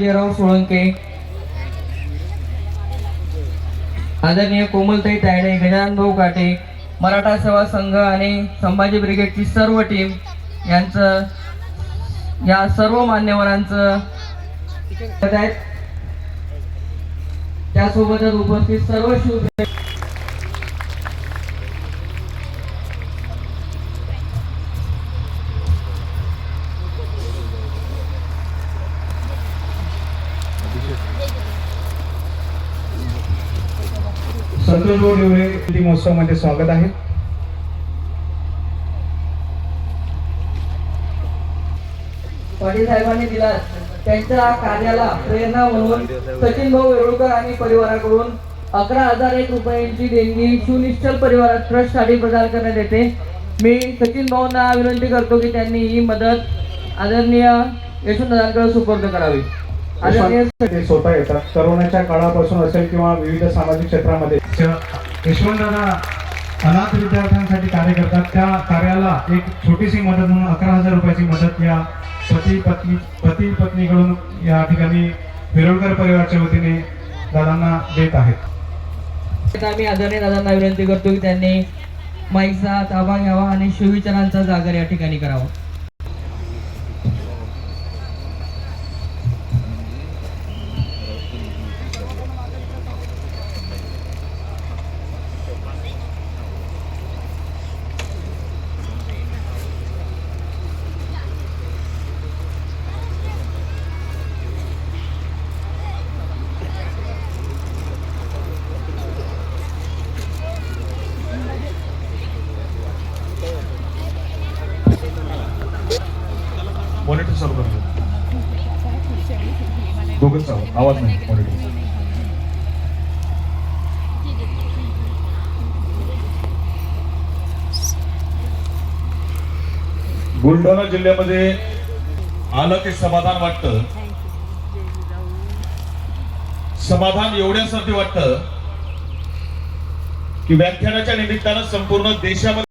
विजयराव सोळंके आदरणीय कोमलताई तायडे गजानन भाऊ काटे मराठा सेवा संघ आणि संभाजी ब्रिगेडची सर्व टीम यांचं या सर्व मान्यवरांचं त्यासोबतच उपस्थित सर्व शिवसैनिक संतोष डिवरे महोत्सवामध्ये स्वागत आहे. पाटील साहेबांनी दिला त्यांच्या कार्याला प्रेरणा म्हणून सचिन भाऊ वेरुळकर आणि परिवाराकडून अकरा हजार एक रुपयांची देणगी सुनिश्चल परिवार ट्रस्टसाठी प्रदान करण्यात येते. मी सचिन भाऊंना विनंती करतो की त्यांनी ही मदत आदरणीय यशवंत सुपूर्द करावी. ते स्वतः येतात करोनाच्या काळापासून असेल किंवा विविध सामाजिक क्षेत्रामध्ये? यशवंतदादा अनाथ विद्यार्थ्यांसाठी कार्य करतात त्या कार्याला एक छोटीशी मदत म्हणून अकरा हजार रुपयाची मदत या पती पत्नी पती पत्नीकडून या ठिकाणी विरोळकर परिवारच्या वतीने दादांना देत आहेत. आता आम्ही आदरणीय दादांना विनंती करतो की त्यांनी माईकचा ताबा घ्यावा आणि शिवविचारांचा जागर या ठिकाणी करावा. मॉनिटर चालू करतो दोघं चालू. आवाज नाही. मॉनिटर बुलढाणा जिल्ह्यामध्ये आलं की समाधान वाटतं? समाधान एवढ्यासाठी वाटतं की व्याख्यानाच्या निमित्तानं संपूर्ण देशामध्ये